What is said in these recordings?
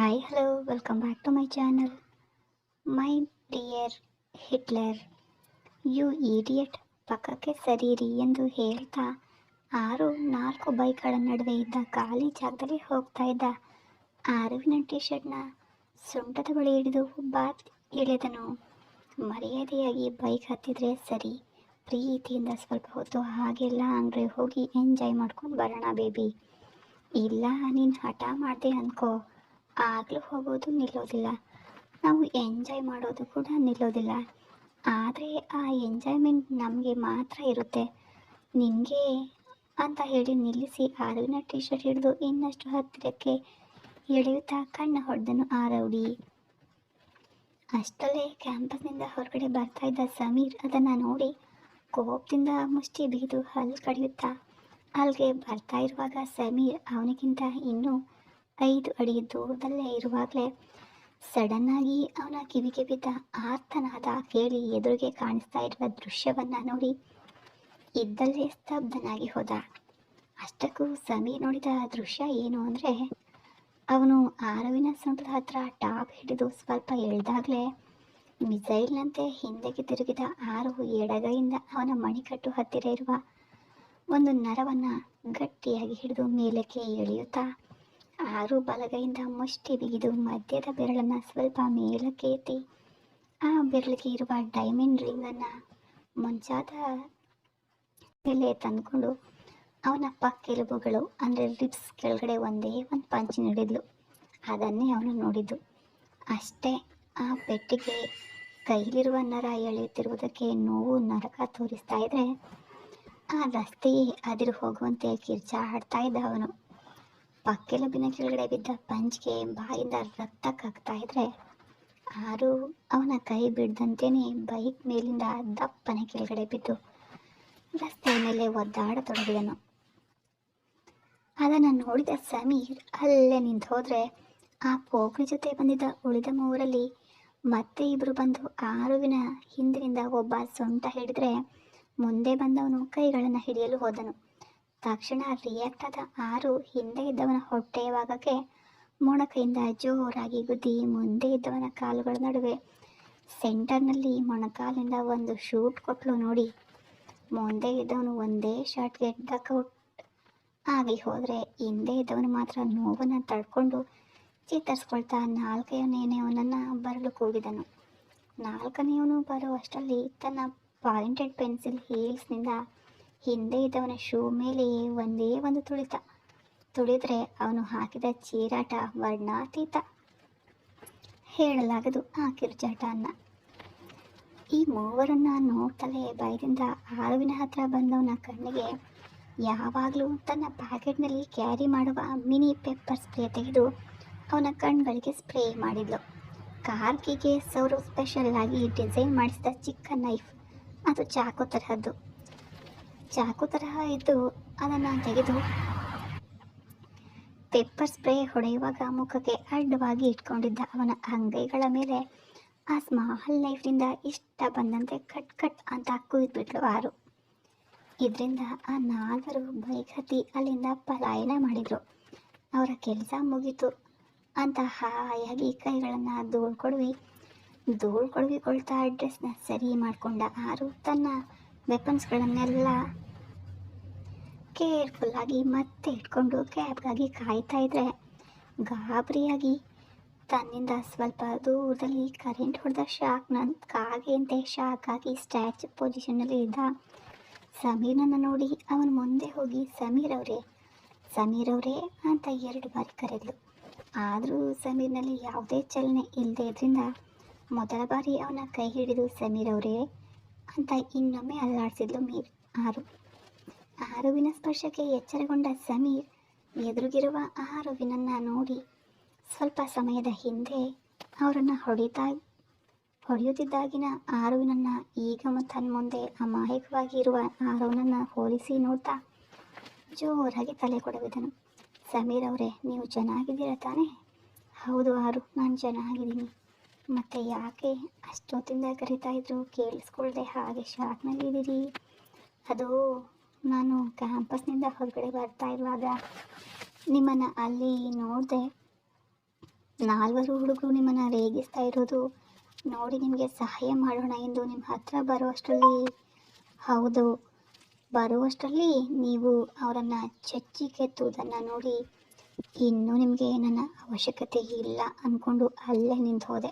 Hi hello welcome back to my channel my dear Hitler you idiot ಪಕ್ಕಕ್ಕೆ ಸರೀರಿ ಎಂದು ಹೇಳ್ತಾ ಆರು, ನಾಲ್ಕು ಬೈಕ್ಗಳ ನಡುವೆ ಇದ್ದ ಖಾಲಿ ಜಾಗದಲ್ಲಿ ಹೋಗ್ತಾ ಇದ್ದ ಆರುವಿನ ಟಿ ಶರ್ಟ್ನ ಸೊಂಟದ ಬಳಿ ಹಿಡಿದು ಬಾತ್ ಇಳಿದನು ಮರ್ಯಾದೆಯಾಗಿ ಬೈಕ್ ಹತ್ತಿದ್ರೆ ಸರಿ, ಪ್ರೀತಿಯಿಂದ ಸ್ವಲ್ಪ ಹೊತ್ತು ಹಾಗೆಲ್ಲ ಅಂದರೆ ಹೋಗಿ ಎಂಜಾಯ್ ಮಾಡ್ಕೊಂಡು ಬರೋಣ ಬೇಬಿ. ಇಲ್ಲ, ನೀನು ಹಠ ಮಾಡಿದೆ ಅನ್ಕೋ. ಆಗಲೂ ಹೋಗೋದು ನಿಲ್ಲೋದಿಲ್ಲ. ನಾವು ಎಂಜಾಯ್ ಮಾಡೋದು ಕೂಡ ನಿಲ್ಲೋದಿಲ್ಲ. ಆದರೆ ಆ ಎಂಜಾಯ್ಮೆಂಟ್ ನಮಗೆ ಮಾತ್ರ ಇರುತ್ತೆ. ನಿನಗೆ ಅಂತ ಹೇಳಿ ನಿಲ್ಲಿಸಿ ಆರುವಿನ ಟಿ ಶರ್ಟ್ ಹಿಡಿದು ಇನ್ನಷ್ಟು ಹತ್ತಿರಕ್ಕೆ ಎಳೆಯುತ್ತಾ ಕಣ್ಣು ಹೊಡೆದನು ಆ ರೌಡಿ. ಅಷ್ಟಲ್ಲೇ ಕ್ಯಾಂಪಸ್ನಿಂದ ಹೊರಗಡೆ ಬರ್ತಾ ಇದ್ದ ಸಮೀರ್ ಅದನ್ನು ನೋಡಿ ಕೋಪದಿಂದ ಮುಷ್ಟಿ ಬಿಗಿದು ಹಲ್ಲು ಕಡಿಯುತ್ತಾ. ಅಲ್ಲಿಗೆ ಬರ್ತಾ ಇರುವಾಗ ಸಮೀರ್ ಅವನಿಗಿಂತ ಇನ್ನೂ ಐದು ಅಡಿ ದೂರದಲ್ಲೇ ಇರುವಾಗಲೇ ಸಡನ್ನಾಗಿ ಅವನ ಕಿವಿಗೆ ಬಿದ್ದ ಆರ್ತನಾದ ಕೇಳಿ ಎದುರಿಗೆ ಕಾಣಿಸ್ತಾ ಇರುವ ದೃಶ್ಯವನ್ನ ನೋಡಿ ಇದ್ದಲ್ಲೇ ಸ್ತಬ್ಧನಾಗಿ ಹೋದ. ಅಷ್ಟಕ್ಕೂ ಸಮೀರ್ ನೋಡಿದ ದೃಶ್ಯ ಏನು ಅಂದರೆ ಅವನು ಆರವಿನ ಸೊಂಟದ ಹತ್ರ ಟಾಪ್ ಹಿಡಿದು ಸ್ವಲ್ಪ ಎಳ್ದಾಗಲೇ ಮಿಸೈಲ್ನಂತೆ ಹಿಂದೆಗೆ ತಿರುಗಿದ ಆರು ಎಡಗೈಯಿಂದ ಅವನ ಮಣಿಕಟ್ಟು ಹತ್ತಿರ ಇರುವ ಒಂದು ನರವನ್ನು ಗಟ್ಟಿಯಾಗಿ ಹಿಡಿದು ಮೇಲಕ್ಕೆ ಎಳೆಯುತ್ತಾ ಆರು ಬಲಗೈಯಿಂದ ಮುಷ್ಟಿ ಬಿಗಿದು ಮಧ್ಯದ ಬೆರಳನ್ನು ಸ್ವಲ್ಪ ಮೇಲಕ್ಕೆ ಎತ್ತಿ ಆ ಬೆರಳಿಗೆ ಇರುವ ಡೈಮಂಡ್ ರಿಂಗನ್ನು ಮುಂಚಾದ ಮೇಲೆ ತಂದುಕೊಂಡು ಅವನ ಪಕ್ಕೆಲುಬುಗಳು, ಅಂದರೆ ಲಿಪ್ಸ್ ಕೆಳಗಡೆ ಒಂದೇ ಒಂದು ಪಂಚ್ ನೀಡಿದ್ಲು. ಅದನ್ನೇ ಅವನು ನೋಡಿದ್ದು. ಅಷ್ಟೇ, ಆ ಪೆಟ್ಟಿಗೆ ಕೈಲಿರುವ ನರ ಎಳೆಯುತ್ತಿರುವುದಕ್ಕೆ ನೋವು ನರಕ ತೋರಿಸ್ತಾ ಇದ್ರೆ, ಆ ರಸ್ತೆಯೇ ಅದಿರು ಹೋಗುವಂತೆ ಕಿರ್ಚಾಡ್ತಾ ಇದ್ದ ಅವನು. ಪಕ್ಕೆಲುಬಿನ ಕೆಳಗಡೆ ಬಿದ್ದ ಪಂಚಿಗೆ ಬಾಯಿಂದ ರಕ್ತ ಕಕ್ತಾ ಇದ್ರೆ ಆರು ಅವನ ಕೈ ಬಿಡ್ದಂತೇನೆ ಬೈಕ್ ಮೇಲಿಂದ ದಪ್ಪನೆ ಕೆಳಗಡೆ ಬಿದ್ದು ರಸ್ತೆಯ ಮೇಲೆ ಒದ್ದಾಡತೊಡಗಿದನು ಅದನ್ನು ನೋಡಿದ ಸಮೀರ್ ಅಲ್ಲೇ ನಿಂತು ಹೋದ್ರೆ ಆ ಪೋಕ್ರಿ ಜೊತೆ ಬಂದಿದ್ದ ಉಳಿದ ಮೂರಲ್ಲಿ ಮತ್ತೆ ಇಬ್ಬರು ಬಂದು ಆರುವಿನ ಹಿಂದಿನಿಂದ ಒಬ್ಬ ಸೊಂಟ ಹಿಡಿದ್ರೆ ಮುಂದೆ ಬಂದವನು ಕೈಗಳನ್ನು ಹಿಡಿಯಲು ಹೋದನು. ತಕ್ಷಣ ರಿಯಾಕ್ಟ್ ಆದ ಆರು ಹಿಂದೆ ಇದ್ದವನ ಹೊಟ್ಟೆಯ ಭಾಗಕ್ಕೆ ಮೊಣಕೈಯಿಂದ ಜೋರಾಗಿ ಗುದ್ದಿ ಮುಂದೆ ಇದ್ದವನ ಕಾಲುಗಳ ನಡುವೆ. ಸೆಂಟರ್ನಲ್ಲಿ ಮೊಣಕಾಲಿಂದ ಒಂದು ಶೂಟ್ ಕೊಟ್ಟಲು ನೋಡಿ. ಮುಂದೆ ಇದ್ದವನು ಒಂದೇ ಶಾಟ್ಗೆ ಡಕ್ಔಟ್ ಆಗಿ ಹೋದರೆ ಹಿಂದೆ ಇದ್ದವನು ಮಾತ್ರ ನೋವನ್ನು ತಡ್ಕೊಂಡು ಚೇತರಿಸ್ಕೊಳ್ತಾ ನಾಲ್ಕನೆಯವನನ್ನು ಬರಲು ಕೂಗಿದನು. ನಾಲ್ಕನೆಯವನು ಬರುವಷ್ಟರಲ್ಲಿ ತನ್ನ ಪಾಯಿಂಟೆಡ್ ಪೆನ್ಸಿಲ್ ಹೀಲ್ಸ್ನಿಂದ ಹಿಂದೆ ಇದ್ದವನ ಶೂ ಮೇಲೆ ಒಂದೇ ಒಂದು ತುಳಿತ. ತುಳಿದ್ರೆ ಅವನು ಹಾಕಿದ ಚೀರಾಟ ವರ್ಣಾತೀತ. ಹೇಳಲಾಗದು ಆ ಕಿರುಚಾಟ ಅನ್ನ ಈ ಮೂವರನ್ನ ನೋಡ್ತಲೇ ಭಯದಿಂದ ಆರುವಿನ ಹತ್ರ ಬಂದವನ ಕಣ್ಣಿಗೆ ಯಾವಾಗಲೂ ತನ್ನ ಪ್ಯಾಕೆಟ್ನಲ್ಲಿ ಕ್ಯಾರಿ ಮಾಡುವ ಮಿನಿ ಪೆಪ್ಪರ್ ಸ್ಪ್ರೇ ತೆಗೆದು ಅವನ ಕಣ್ಗಳಿಗೆ ಸ್ಪ್ರೇ ಮಾಡಿದ್ಲು. ಕಾರ್ಕಿಗೆ ಸೌರು ಸ್ಪೆಷಲ್ ಆಗಿ ಡಿಸೈನ್ ಮಾಡಿಸಿದ ಚಿಕ್ಕ ನೈಫ್. ಅದು ಚಾಕು ತರಹದ್ದು. ಚಾಕು ತರಹ ಇದ್ದು ಅದನ್ನು ತೆಗೆದು ಪೆಪ್ಪರ್ ಸ್ಪ್ರೇ ಹೊಡೆಯುವಾಗ ಮುಖಕ್ಕೆ ಅಡ್ಡವಾಗಿ ಇಟ್ಕೊಂಡಿದ್ದ ಅವನ ಅಂಗೈಗಳ ಮೇಲೆ ಆ ಸ್ಮಾಲ್ ನೈಫ್ನಿಂದ ಇಷ್ಟ ಬಂದಂತೆ ಕಟ್ ಕಟ್ ಅಂತ ಕುಯ್ದುಬಿಟ್ಲು ಆರು. ಇದರಿಂದ ಆ ನಾಲ್ವರು ಬೈಕ್ ಹತ್ತಿ ಅಲ್ಲಿಂದ ಪಲಾಯನ ಮಾಡಿದರು. ಅವರ ಕೆಲಸ ಮುಗೀತು. ಅಂತ ಹಾಯಾಗಿ ಕೈಗಳನ್ನು ಧೂಳ್ಕೊಡ್ವಿ, ಧೂಳ್ಕೊಡ್ವಿಕೊಳ್ತಾ ಡ್ರೆಸ್ನ ಸರಿ ಮಾಡಿಕೊಂಡ ಆರು ತನ್ನ ವೆಪನ್ಸ್ಗಳನ್ನೆಲ್ಲ ಕೇರ್ಫುಲ್ಲಾಗಿ ಮತ್ತೆ ಇಟ್ಕೊಂಡು ಕ್ಯಾಬ್ಗಾಗಿ ಕಾಯ್ತಾ ಇದ್ರೆ ಗಾಬರಿಯಾಗಿ ತನ್ನಿಂದ ಸ್ವಲ್ಪ ದೂರದಲ್ಲಿ ಕರೆಂಟ್ ಹೊಡೆದ ಶಾಕ್ ನನ್ನ ಕಾಗೆ ಅಂತೆ ಶಾಕ್ ಆಗಿ ಸ್ಟ್ಯಾಚು ಪೊಸಿಷನಲ್ಲಿ ಇದ್ದ ಸಮೀರನ್ನು ನೋಡಿ ಅವನು ಮುಂದೆ ಹೋಗಿ, ಸಮೀರ್ ಅವರೇ ಸಮೀರ್ ಅವರೇ ಅಂತ ಎರಡು ಬಾರಿ ಕರೆದ್ಲು. ಆದರೂ ಸಮೀರ್ನಲ್ಲಿ ಯಾವುದೇ ಚಲನೆ ಇಲ್ಲದೆ ಇದರಿಂದ ಮೊದಲ ಬಾರಿ ಅವನ ಕೈ ಹಿಡಿದು, ಸಮೀರ್ ಅವರೇ ಅಂತ ಇನ್ನೊಮ್ಮೆ ಅಲ್ಲಾಡಿಸಿದ್ಲು ಮೀರ್. ಆರು. ಆರುವಿನ ಸ್ಪರ್ಶಕ್ಕೆ ಎಚ್ಚರಗೊಂಡ ಸಮೀರ್ ಎದುರುಗಿರುವ ಆರುವಿನನ್ನು ನೋಡಿ ಸ್ವಲ್ಪ ಸಮಯದ ಹಿಂದೆ ಅವರನ್ನು ಹೊಡಿತಾ ಹೊಡೆಯುತ್ತಿದ್ದಾಗಿನ ಆರುವಿನನ್ನು ಈಗ ತನ್ನ ಮುಂದೆ ಅಮಾಯಕವಾಗಿ ಇರುವ ಆರುವಿನನ್ನು ಹೋಲಿಸಿ ನೋಡ್ತಾ ಜೋರಾಗಿ ತಲೆ ಕೊಡವಿದನು. ಸಮೀರ್ ಅವರೇ, ನೀವು ಚೆನ್ನಾಗಿದ್ದೀರ ತಾನೇ? ಹೌದು ಆರು, ನಾನು ಚೆನ್ನಾಗಿದ್ದೀನಿ. ಮತ್ತು ಯಾಕೆ ಅಷ್ಟೊತ್ತಿಂದ ಕರಿತಾ ಇದ್ರು ಕೇಳಿಸ್ಕೊಳ್ದೆ ಹಾಗೆ ಶಾಕ್ನಲ್ಲಿದ್ದೀರಿ ಅದು ನಾನು ಕ್ಯಾಂಪಸ್ನಿಂದ ಹೊರಗಡೆ ಬರ್ತಾ ಇರುವಾಗ ನಿಮ್ಮನ್ನು ಅಲ್ಲಿ ನೋಡಿದೆ. ನಾಲ್ವರು ಹುಡುಗರು ನಿಮ್ಮನ್ನು ರೇಗಿಸ್ತಾ ಇರೋದು ನೋಡಿ ನಿಮಗೆ ಸಹಾಯ ಮಾಡೋಣ ಎಂದು ನಿಮ್ಮ ಹತ್ರ ಬರುವಷ್ಟರಲ್ಲಿ. ಹೌದು, ಬರುವಷ್ಟರಲ್ಲಿ ನೀವು ಅವರನ್ನು ಚಚ್ಚಿ ಕೆತ್ತುವುದನ್ನು ನೋಡಿ ಇನ್ನೂ ನಿಮಗೆ ನನ್ನ ಅವಶ್ಯಕತೆ ಇಲ್ಲ ಅಂದ್ಕೊಂಡು ಅಲ್ಲೇ ನಿಂತು ಹೋದೆ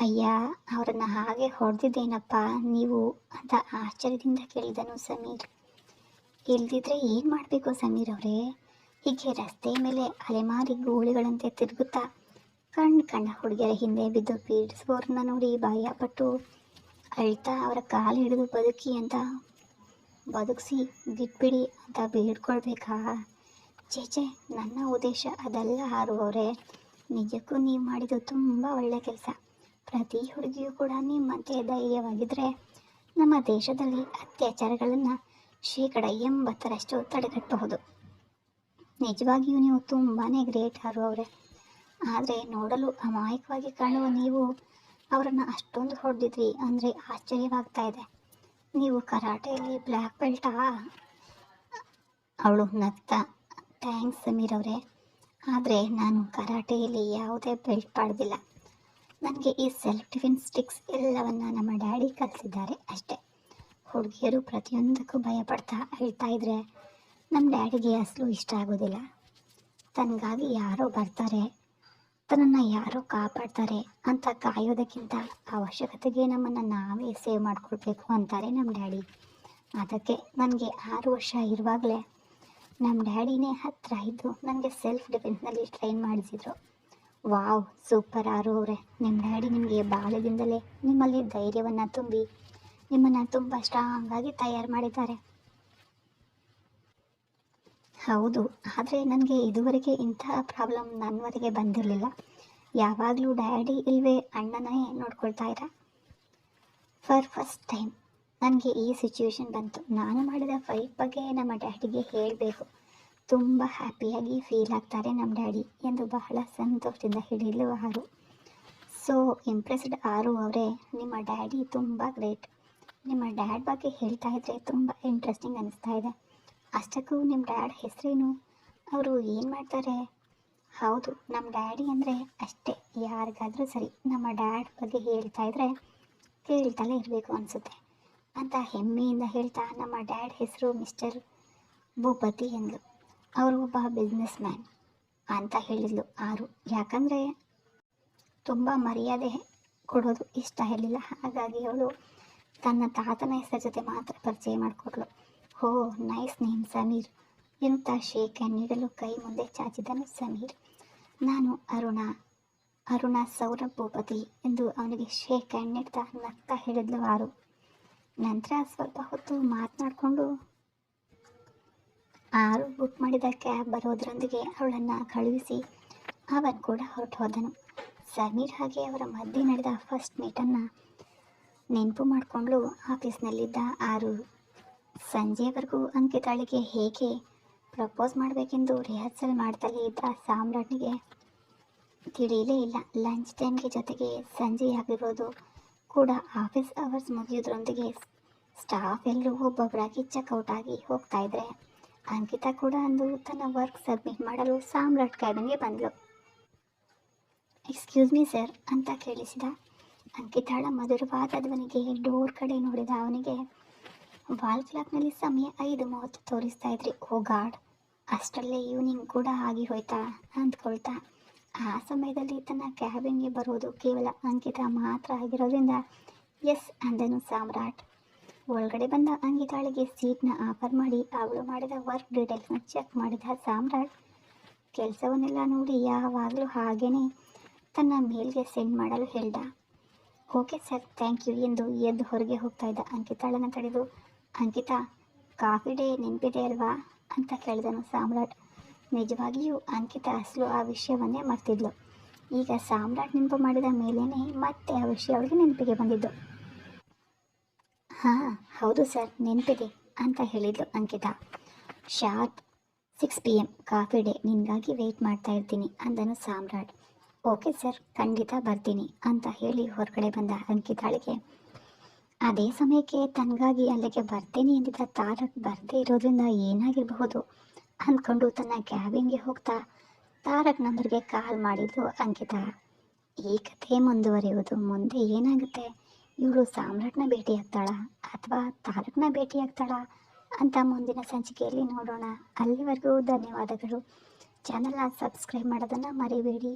ಅಯ್ಯ, ಅವರನ್ನು ಹಾಗೆ ಹೊಡೆದಿದ್ದೇನಪ್ಪ, ನೀವು ಅಂತ ಆಶ್ಚರ್ಯದಿಂದ ಕೇಳಿದನು ಸಮೀರ್. ಇಲ್ದಿದ್ರೆ ಏನು ಮಾಡಬೇಕು ಸಮೀರ್ ಅವರೇ? ಹೀಗೆ ರಸ್ತೆ ಮೇಲೆ ಅಲೆಮಾರಿ ಗೋಳಿಗಳಂತೆ ತಿರುಗುತ್ತಾ ಕಣ್ಣು ಕಣ್ಣ ಹುಡುಗಿಯರ ಹಿಂದೆ ಬಿದ್ದು ಪೀಡಿಸುವವ್ರನ್ನ ನೋಡಿ ಭಯಪಟ್ಟು ಅಳ್ತಾ ಅವರ ಕಾಲು ಹಿಡಿದು ಬದುಕಿ ಅಂತ, ಬದುಕಿಸಿ, ಬಿಟ್ಬಿಡಿ ಅಂತ ಬೇಡ್ಕೊಳ್ಬೇಕಾ? ಚೇಚೆ ನನ್ನ ಉದ್ದೇಶ ಅದಲ್ಲ ಹಾರುವವರೇ. ನಿಜಕ್ಕೂ ನೀವು ಮಾಡಿದ್ದು ತುಂಬ ಒಳ್ಳೆ ಕೆಲಸ. ಪ್ರತಿ ಹುಡುಗಿಯೂ ಕೂಡ ನಿಮ್ಮಂತೆ ಧೈರ್ಯವಾಗಿದ್ದರೆ ನಮ್ಮ ದೇಶದಲ್ಲಿ ಅತ್ಯಾಚಾರಗಳನ್ನು ಶೇಕಡ ಎಂಬತ್ತರಷ್ಟು ತಡೆಗಟ್ಟಬಹುದು. ನಿಜವಾಗಿಯೂ ನೀವು ತುಂಬಾ ಗ್ರೇಟ್ ಹಾರುವವರೇ ಆದರೆ ನೋಡಲು ಅಮಾಯಕವಾಗಿ ಕಾಣುವ ನೀವು ಅವರನ್ನು ಅಷ್ಟೊಂದು ಹೊಡೆದಿದ್ರಿ ಅಂದರೆ ಆಶ್ಚರ್ಯವಾಗ್ತಾ ಇದೆ. ನೀವು ಕರಾಟೆಯಲ್ಲಿ ಬ್ಲ್ಯಾಕ್ ಬೆಲ್ಟಾ? ಅವಳು ನಗ್ತಾ, ಥ್ಯಾಂಕ್ಸ್ ಸಮೀರ್ ಅವರೇ. ಆದರೆ ನಾನು ಕರಾಟೆಯಲ್ಲಿ ಯಾವುದೇ ಬೆಲ್ಟ್ ಪಡೆದಿಲ್ಲ. ನನಗೆ ಈ ಸೆಲ್ಫ್ ಡಿಫೆನ್ಸ್ ಸ್ಟಿಕ್ಸ್ ಎಲ್ಲವನ್ನ ನಮ್ಮ ಡ್ಯಾಡಿ ಕಲಿಸಿದ್ದಾರೆ ಅಷ್ಟೇ. ಹುಡುಗಿಯರು ಪ್ರತಿಯೊಂದಕ್ಕೂ ಭಯಪಡ್ತಾ ಹೇಳ್ತಾ ಇದ್ರೆ ನಮ್ಮ ಡ್ಯಾಡಿಗೆ ಅಸಲು ಇಷ್ಟ ಆಗೋದಿಲ್ಲ. ತನಗಾಗಿ ಯಾರೋ ಬರ್ತಾರೆ, ತನ್ನನ್ನು ಯಾರೋ ಕಾಪಾಡ್ತಾರೆ ಅಂತ ಕಾಯೋದಕ್ಕಿಂತ ಅವಶ್ಯಕತೆಗೆ ನಮ್ಮನ್ನು ನಾವೇ ಸೇವ್ ಮಾಡ್ಕೊಳ್ಬೇಕು ಅಂತಾರೆ ನಮ್ಮ ಡ್ಯಾಡಿ. ಅದಕ್ಕೆ ನನಗೆ ಆರು ವರ್ಷ ಇರುವಾಗಲೇ ನಮ್ಮ ಡ್ಯಾಡಿನೇ ಹತ್ತಿರ ಇದ್ದು ನನಗೆ ಸೆಲ್ಫ್ ಡಿಫೆನ್ಸ್ನಲ್ಲಿ ಟ್ರೈನ್ ಮಾಡಿಸಿದ್ರು. ವಾವ್, ಸೂಪರ್ ಆರು ಅವರೇ. ನಿಮ್ಮ ಡ್ಯಾಡಿ ನಿಮಗೆ ಬಾಲ್ಯದಿಂದಲೇ ನಿಮ್ಮಲ್ಲಿ ಧೈರ್ಯವನ್ನು ತುಂಬಿ ನಿಮ್ಮನ್ನು ತುಂಬ ಸ್ಟ್ರಾಂಗ್ ಆಗಿ ತಯಾರು ಮಾಡಿದ್ದಾರೆ. ಹೌದು, ಆದರೆ ನನಗೆ ಇದುವರೆಗೆ ಇಂತಹ ಪ್ರಾಬ್ಲಮ್ ನನ್ನವರೆಗೆ ಬಂದಿರಲಿಲ್ಲ. ಯಾವಾಗಲೂ ಡ್ಯಾಡಿ ಇಲ್ವೇ ಅಣ್ಣನೇ ನೋಡ್ಕೊಳ್ತಾ ಇರ. ಫಾರ್ ಫಸ್ಟ್ ಟೈಮ್ ನನಗೆ ಈ ಸಿಚುವೇಶನ್ ಬಂತು. ನಾನು ಮಾಡಿದ ಫೈಟ್ ಬಗ್ಗೆ ನಮ್ಮ ಡ್ಯಾಡಿಗೆ ಹೇಳಬೇಕು. ತುಂಬ ಹ್ಯಾಪಿಯಾಗಿ ಫೀಲ್ ಆಗ್ತಾರೆ ನಮ್ಮ ಡ್ಯಾಡಿ ಎಂದು ಬಹಳ ಸಂತೋಷದಿಂದ ಹೇಳಿದ್ಲು ಆರು. ಸೊ ಇಂಪ್ರೆಸ್ಡ್ ಆರು ಅವರೇ, ನಿಮ್ಮ ಡ್ಯಾಡಿ ತುಂಬ ಗ್ರೇಟ್ ನಿಮ್ಮ ಡ್ಯಾಡ್ ಬಗ್ಗೆ ಹೇಳ್ತಾ ಇದ್ರೆ ತುಂಬ ಇಂಟ್ರೆಸ್ಟಿಂಗ್ ಅನಿಸ್ತಾ ಇದೆ. ಅಷ್ಟಕ್ಕೂ ನಿಮ್ಮ ಡ್ಯಾಡ್ ಹೆಸರೇನು? ಅವರು ಏನು ಮಾಡ್ತಾರೆ? ಹೌದು, ನಮ್ಮ ಡ್ಯಾಡಿ ಅಂದರೆ ಅಷ್ಟೇ, ಯಾರಿಗಾದರೂ ಸರಿ ನಮ್ಮ ಡ್ಯಾಡ್ ಬಗ್ಗೆ ಹೇಳ್ತಾ ಇದ್ರೆ ಕೇಳ್ತಲೇ ಇರಬೇಕು ಅನಿಸುತ್ತೆ. ಅಂತ ಹೆಮ್ಮೆಯಿಂದ ಹೇಳ್ತಾ ನಮ್ಮ ಡ್ಯಾಡ್ ಹೆಸರು ಮಿಸ್ಟರ್ ಭೂಪತಿ ಎಂದ್ಲು. ಅವರು ಒಬ್ಬ ಬಿಸ್ನೆಸ್ ಮ್ಯಾನ್ ಅಂತ ಹೇಳಿದ್ಲು ಆರು. ಯಾಕಂದರೆ ತುಂಬ ಮರ್ಯಾದೆ ಕೊಡೋದು ಇಷ್ಟ ಇರಲಿಲ್ಲ. ಹಾಗಾಗಿ ಅವಳು ತನ್ನ ತಾತನ ಹೆಸರ ಜೊತೆ ಮಾತ್ರ ಪರಿಚಯ ಮಾಡಿಕೊಟ್ಲು. ಹೋ ನೈಸ್ ನೇಮ್ ಸಮೀರ್. ಎಂತ ಶೇಕ್ ನೀಡಲು ಕೈ ಮುಂದೆ ಚಾಚಿದನು ಸಮೀರ್. ನಾನು ಅರುಣ ಅರುಣ ಸೌರಭ್ ಭೂಪತಿ ಎಂದು ಅವನಿಗೆ ಹ್ಯಾಂಡ್ ನೀಡ್ತಾ ನಗ್ತಾ ಹೇಳಿದ್ಲು ಆರು. ನಂತರ ಸ್ವಲ್ಪ ಹೊತ್ತು ಮಾತನಾಡಿಕೊಂಡು ಆರು ಬುಕ್ ಮಾಡಿದ ಕ್ಯಾಬ್ ಬರೋದರೊಂದಿಗೆ ಅವಳನ್ನು ಕಳುಹಿಸಿ ಅವನ್ ಕೂಡ ಹೊರಟು ಹೋದನು. ಸಮೀರ್ ಹಾಗೆ ಅವರ ಮಧ್ಯೆ ನಡೆದ ಫಸ್ಟ್ ಮೀಟನ್ನು ನೆನಪು ಮಾಡಿಕೊಂಡು ಆಫೀಸ್ನಲ್ಲಿದ್ದ ಆರು. ಸಂಜೆವರೆಗೂ ಅಂಕಿತಾಳಿಗೆ ಹೇಗೆ ಪ್ರಪೋಸ್ ಮಾಡಬೇಕೆಂದು ರಿಹರ್ಸಲ್ ಮಾಡ್ತಲೇ ಇದ್ದ ಸಾಮ್ರಾಟ್ನಿಗೆ ತಿಳಿಯಲೇ ಇಲ್ಲ. ಲಂಚ್ ಟೈಮ್ಗೆ ಜೊತೆಗೆ ಸಂಜೆ ಆಗಿರೋದು ಕೂಡ ಆಫೀಸ್ ಅವರ್ಸ್ ಮುಗಿಯೋದ್ರೊಂದಿಗೆ ಸ್ಟಾಫ್ ಎಲ್ಲರೂ ಒಬ್ಬೊಬ್ಬರಾಗಿ ಚೆಕ್ಔಟ್ ಆಗಿ ಹೋಗ್ತಾ ಇದ್ರೆ ಅಂಕಿತಾ ಕೂಡ ಅಂದು ತನ್ನ ವರ್ಕ್ ಸಬ್ಮಿಟ್ ಮಾಡಲು ಸಾಮ್ರಾಟ್ ಕ್ಯಾಬಿನ್ಗೆ ಬಂದಳು ಎಕ್ಸ್ಕ್ಯೂಸ್ ಮೀ ಸರ್ ಅಂತ ಕೇಳಿಸಿದ. ಅಂಕಿತಾಳ ಮಧುರವಾದ ಧ್ವನಿಗೆ ಡೋರ್ ಕಡೆ ನೋಡಿದ ಅವನಿಗೆ ವಾಲ್ ಕ್ಲಾಕ್ನಲ್ಲಿ ಸಮಯ ಐದು ಮೂವತ್ತು ತೋರಿಸ್ತಾ ಇದ್ರಿ, ಓ ಗಾಡ್. ಅಷ್ಟರಲ್ಲೇ ಈವ್ನಿಂಗ್ ಕೂಡ ಆಗಿ ಹೋಯ್ತಾ? ಅಂದ್ಕೊಳ್ತಾ. ಆ ಸಮಯದಲ್ಲಿ ತನ್ನ ಕ್ಯಾಬಿನ್ಗೆ ಬರೋದು ಕೇವಲ ಅಂಕಿತ ಮಾತ್ರ ಆಗಿರೋದ್ರಿಂದ ಎಸ್ ಅಂದನು ಸಾಮ್ರಾಟ್. ಒಳಗಡೆ ಬಂದ ಅಂಕಿತಾಳಿಗೆ ಸೀಟ್ನ ಆಫರ್ ಮಾಡಿ ಅವಳು ಮಾಡಿದ ವರ್ಕ್ ಡೀಟೇಲ್ಸ್ನ ಚೆಕ್ ಮಾಡಿದ ಸಾಮ್ರಾಟ್, ಕೆಲಸವನ್ನೆಲ್ಲ ನೋಡಿ ಯಾವಾಗಲೂ ಹಾಗೇನೆ ತನ್ನ ಮೇಲ್ಗೆ ಸೆಂಡ್ ಮಾಡಲು ಹೇಳ್ದ. ಓಕೆ ಸರ್, ಥ್ಯಾಂಕ್ ಯು, ಎಂದು ಎದ್ದು ಹೊರಗೆ ಹೋಗ್ತಾ ಇದ್ದ ಅಂಕಿತಾಳನ್ನು ತಡೆದು, ಅಂಕಿತಾ, ಕಾಫಿ ಡೇ ನೆನಪಿದೆ ಅಲ್ವಾ? ಅಂತ ಕೇಳಿದನು ಸಾಮ್ರಾಟ್. ನಿಜವಾಗಿಯೂ ಅಂಕಿತಾ ಅಸಲು ಆ ವಿಷಯವನ್ನೇ ಮರ್ತಿದ್ಲು. ಈಗ ಸಾಮ್ರಾಟ್ ನೆನಪು ಮಾಡಿದ ಮೇಲೇ ಮತ್ತೆ ಆ ವಿಷಯ ಅವಳಿಗೆ ನೆನಪಿಗೆ ಬಂದಿದ್ದು. ಹಾಂ, ಹೌದು ಸರ್, ನೆನಪಿದೆ ಅಂತ ಹೇಳಿದ್ಲು Ankita. Sharp six P M coffee day ನಿನಗಾಗಿ ವೆಯ್ಟ್ ಮಾಡ್ತಾ ಇರ್ತೀನಿ ಅಂದನು ಸಾಮ್ರಾಟ್. ಓಕೆ ಸರ್ ಖಂಡಿತ ಬರ್ತೀನಿ ಅಂತ ಹೇಳಿ ಹೊರಗಡೆ ಬಂದ ಅಂಕಿತಾಳಿಗೆ. ಅದೇ ಸಮಯಕ್ಕೆ ತನಗಾಗಿ ಅಲ್ಲಿಗೆ ಬರ್ತೇನೆ ಎಂದಿದ್ದ ತಾರಕ್ ಬರದೇ ಇರೋದ್ರಿಂದ ಏನಾಗಿರಬಹುದು ಅಂದ್ಕೊಂಡು ತನ್ನ ಕ್ಯಾಬಿನ್ಗೆ ಹೋಗ್ತಾ ತಾರಕ್ ನಂಬರ್ಗೆ ಕಾಲ್ ಮಾಡಿದ್ಲು ಅಂಕಿತಾ. ಈ ಕಥೆ ಮುಂದುವರಿಯುವುದು ಮುಂದೆ ಏನಾಗುತ್ತೆ? ಇವಳು ಸಾಮ್ರಾಟ್ನ ಭೇಟಿ ಆಗ್ತಾಳಾ ಅಥವಾ ತಾರಕ್ನ ಭೇಟಿ ಆಗ್ತಾಳಾ ಅಂತ ಮುಂದಿನ ಸಂಚಿಕೆಯಲ್ಲಿ ನೋಡೋಣ. ಅಲ್ಲಿವರೆಗೂ ಧನ್ಯವಾದಗಳು. ಚಾನಲ್ನ ಸಬ್ಸ್ಕ್ರೈಬ್ ಮಾಡೋದನ್ನು ಮರಿಬೇಡಿ.